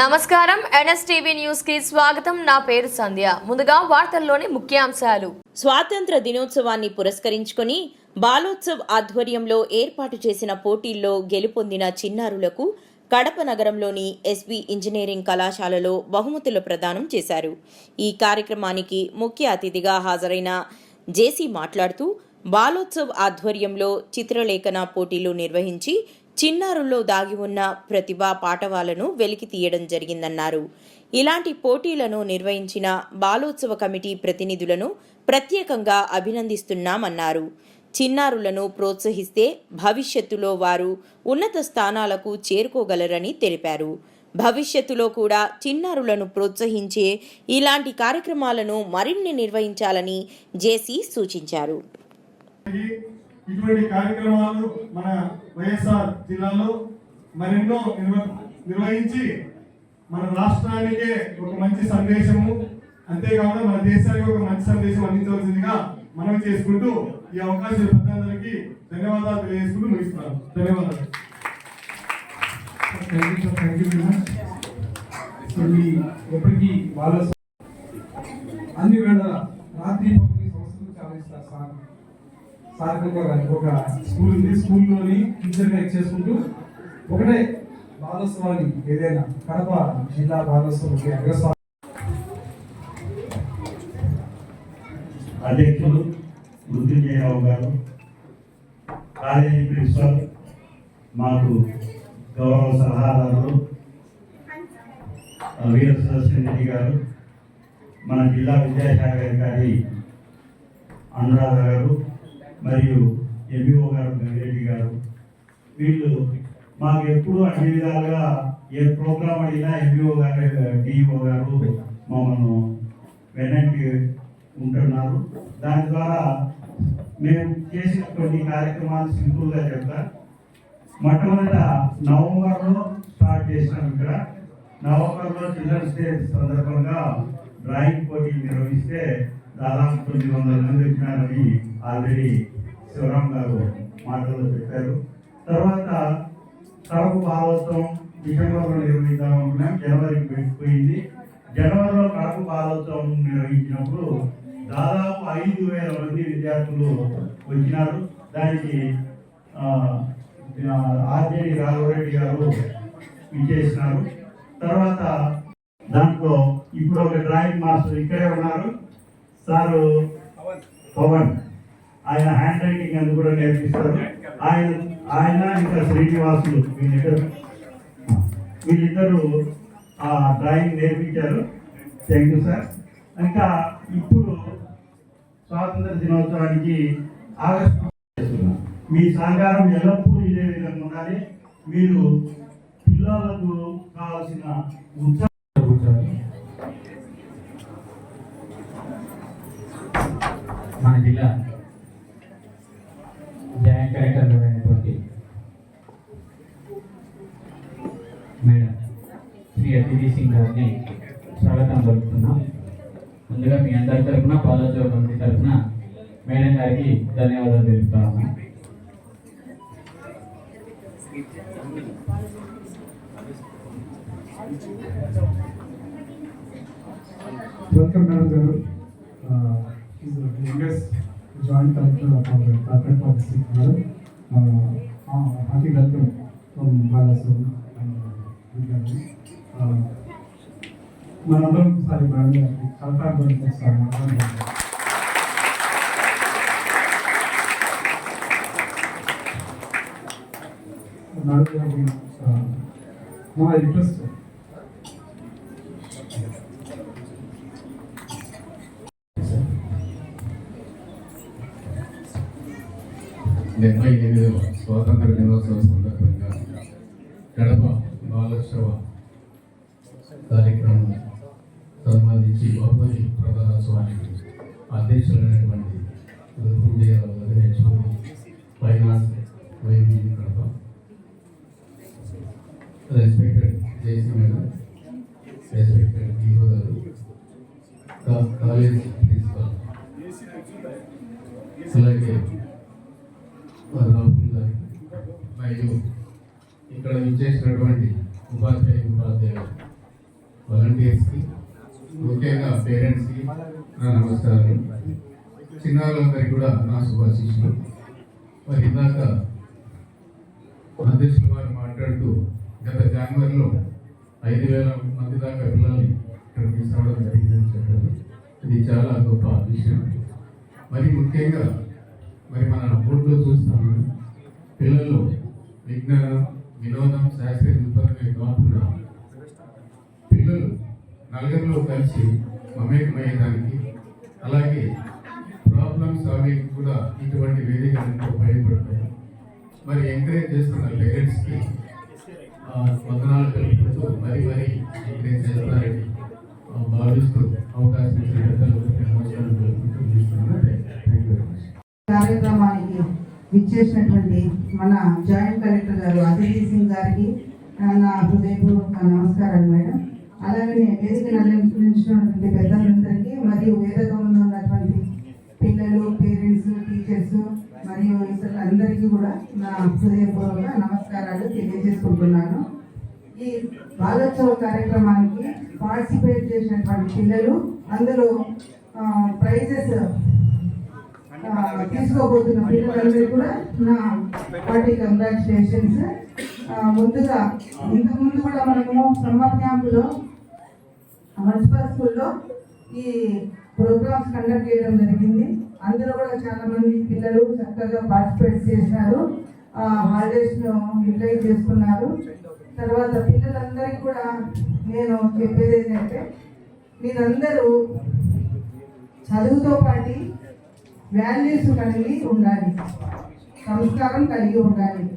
నమస్కారం. ఎన్ఎస్టీవీ న్యూస్కి స్వాగతం. నా పేరు సంధ్య. ముందుగా వార్తల్లోని ముఖ్యాంశాలు. స్వాతంత్ర దినోత్సవాన్ని పురస్కరించుకొని బాలోత్సవ్ ఆధ్వర్యంలో ఏర్పాటు చేసిన పోటీల్లో గెలుపొందిన చిన్నారులకు కడప నగరంలోని ఎస్వి ఇంజనీరింగ్ కళాశాలలో బహుమతులు ప్రదానం చేశారు. ఈ కార్యక్రమానికి ముఖ్య అతిథిగా హాజరైన జేసీ మాట్లాడుతూ బాలోత్సవ్ ఆధ్వర్యంలో చిత్రలేఖన పోటీలు నిర్వహించి చిన్నారుల్లో దాగి ఉన్న ప్రతిభా పాటవాలను వెలికి తీయడం జరిగిందన్నారు. ఇలాంటి పోటీలను నిర్వహించిన బాలోత్సవ కమిటీ ప్రతినిధులను ప్రత్యేకంగా అభినందిస్తున్నామన్నారు. చిన్నారులను ప్రోత్సహిస్తే భవిష్యత్తులో వారు ఉన్నత స్థానాలకు చేరుకోగలరని తెలిపారు. భవిష్యత్తులో కూడా చిన్నారులను ప్రోత్సహించే ఇలాంటి కార్యక్రమాలను మరిన్ని నిర్వహించాలని జేసీ సూచించారు. ఇటువంటి కార్యక్రమాలు మన వైఎస్ఆర్ జిల్లాలో మరెన్నో నిర్వహించి మన రాష్ట్రానికే ఒక మంచి సందేశము. అంతేకాకుండా మన దేశానికి ఒక మంచి సందేశం అందించవలసిందిగా మనం చేసుకుంటూ ఈ అవకాశం పెద్దలందరికీ ధన్యవాదాలు తెలియజేసుకుంటూ ముగిస్తున్నాను. ధన్యవాదాలు. థ్యాంక్ యూ ఎప్పటికీ వాళ్ళ సార్ ఒక ఒక స్కూల్ ఉంది. స్కూల్లోని టీచర్గా చేసుకుంటూ ఒకటే భాగస్వామి ఏదైనా కడప జిల్లా బాలోత్సవం అగ్రస్వామి. అధ్యక్షులు మృత్యుంజయరావు గారు కాలేజీ ప్రిన్సిపల్ మాకు గౌరవ సలహాదారులు వీర సుదర్శన్ రెడ్డి గారు మన జిల్లా విద్యాశాఖ అధికారి అనురాధ గారు మరియు ఎంఈఓ గారు గంగిరెడ్డి గారు వీళ్ళు మాకు ఎప్పుడు అన్ని విధాలుగా ఏ ప్రోగ్రాం అడిగినా ఎంఈఓ గారు డిఈఓ గారు మమ్మల్ని వెనక్కి ఉంటున్నారు. దాని ద్వారా మేము చేసిన కొన్ని కార్యక్రమాలు సింపుల్గా చెప్తా. మొట్టమొదట నవంబర్లో స్టార్ట్ చేసినాం ఇక్కడ. నవంబర్లో చిల్డ్రన్స్ డే సందర్భంగా డ్రాయింగ్ పోటీలు నిర్వహిస్తే దాదాపు తొమ్మిది వందల మంది వచ్చినారని ఆల్రెడీ శివరాం గారు మాటల్లో చెప్పారు. తర్వాత తరపు బాలోత్సవం డిసెంబర్లో నిర్వహిద్దాం అనుకున్నాం జనవరికి పెట్టిపోయింది జనవరిలో కడప బాలోత్సవం నిర్వహించినప్పుడు దాదాపు ఐదు వేల మంది విద్యార్థులు వచ్చినారు. దానికి ఆర్జేడి రాఘవరెడ్డి గారు ఇచ్చేసినారు తర్వాత దాంట్లో ఇప్పుడు ఒక డ్రాయింగ్ మాస్టర్ ఇక్కడే ఉన్నారు. సారు పవన్. ఆయన హ్యాండ్ రైటింగ్ అని కూడా నేర్పిస్తారు ఆయన ఆయన ఇంకా శ్రీనివాసులు వీళ్ళిద్దరు. వీళ్ళిద్దరు ఆ డ్రాయింగ్ నేర్పించారు. థ్యాంక్ యూ సార్ ఇంకా ఇప్పుడు స్వాతంత్ర దినోత్సవానికి ఆగస్టు మీ సహకారం ఎల్లప్పుడూ ఇదే విధంగా ఉండాలి. మీరు పిల్లలకు కావాల్సిన ఉత్సాహం శ్రీ సింగ్ గారిని స్వాగతం పలుకుతున్నాం. ముందుగా మీ అందరి తరఫున పాదోత్సవ కమిటీ తరఫున మేడం గారికి ధన్యవాదాలు తెలుపుతా ఉన్నాం. వెల్కమ్ మేడం గారు joint collector of corporate policy గారు హార్టీ వెల్కమ్ ఫ్రమ్ బాలాసోమ్ మనందరం ఒకసారి మేడం గారికి చేస్తారు మా ఇంట్రెస్ట్ డెబ్బై ఎనిమిదవ స్వాతంత్ర దినోత్సవ సందర్భంగా కడప బాలోత్సవ కార్యక్రమం సంబంధించి బహుమతి ప్రధానోత్సవానికి అధ్యక్షులైనటువంటి రుద్రదేవరావు గారు finance YB Kadapa respected JC madam respected DO గారు కాలేజ్ ప్రిన్సిపల్ అలాగే రాహుల్ గారు మరియు ఇక్కడ విచ్చేసినటువంటి ఉపాధ్యాయ ఉపాధ్యాయులు. వాలంటీర్స్కి ముఖ్యంగా పేరెంట్స్కి నా నమస్కారాలు. చిన్నారులందరికీ కూడా నా శుభాశిష్యులు మరి ఇందాక అధ్యక్షులు వారు మాట్లాడుతూ గత జనవరిలో ఐదు వేల మంది దాకా పిల్లల్ని ఇక్కడ తీసుకురావడం జరిగిందని చెప్పారు. ఇది చాలా గొప్ప విషయం. మరి ముఖ్యంగా మరి మన బోర్డులో చూస్తాము. పిల్లలు విజ్ఞానం వినోదం శాస్త్రీయ దృక్పథమే కాకుండా నలుగురిలో కలిసి మమేకమయ్యేదానికి అలాగే ప్రాబ్లమ్స్ అవి కూడా ఇటువంటి వేదికలు ఎంతో ఉపయోగపడతాయి మరి ఎంకరేజ్ చేస్తున్న పేరెంట్స్కి వందనాలు తెలుపుతూ మరి మరి ఎంకరేజ్ చేస్తారని భావిస్తూ అవకాశం ఇచ్చిన నమస్కారం తెలుపుతూ కార్యక్రమానికి విచ్చేసినటువంటి మన జాయింట్ కలెక్టర్ గారు అతిథి సింగ్ గారికి నా హృదయపూర్వక నమస్కారం మేడం. అలాగనే వేదిక అలంకరించినటువంటి పెద్దలందరికీ మరియు వేదకంలో ఉన్నటువంటి పిల్లలు పేరెంట్స్ టీచర్స్ మరియు ఇతరులందరికీ కూడా నా హృదయపూర్వక నమస్కారాలు తెలియజేసుకుంటున్నాను. ఈ బాలోత్సవ కార్యక్రమానికి పార్టిసిపేట్ చేసినటువంటి పిల్లలు అందులో ప్రైజెస్ తీసుకోబోతున్న పిల్లలందరూ కూడా నా పార్టీ కంగ్రాచులేషన్స్ ముందుగా ఇంతకుముందు కూడా మనము సమ్మర్ క్యాంపులో మున్సిపల్ స్కూల్లో ఈ ప్రోగ్రామ్స్ కండక్ట్ చేయడం జరిగింది. అందులో కూడా చాలామంది పిల్లలు చక్కగా పార్టిసిపేట్ చేశారు. హాలిడేస్ను యూటిలైజ్ చేసుకున్నారు. తర్వాత పిల్లలందరికీ కూడా నేను చెప్పేది ఏంటంటే మీరందరూ చదువుతో పాటు వాల్యూస్ కలిగి ఉండాలి. సంస్కారం కలిగి ఉండాలి.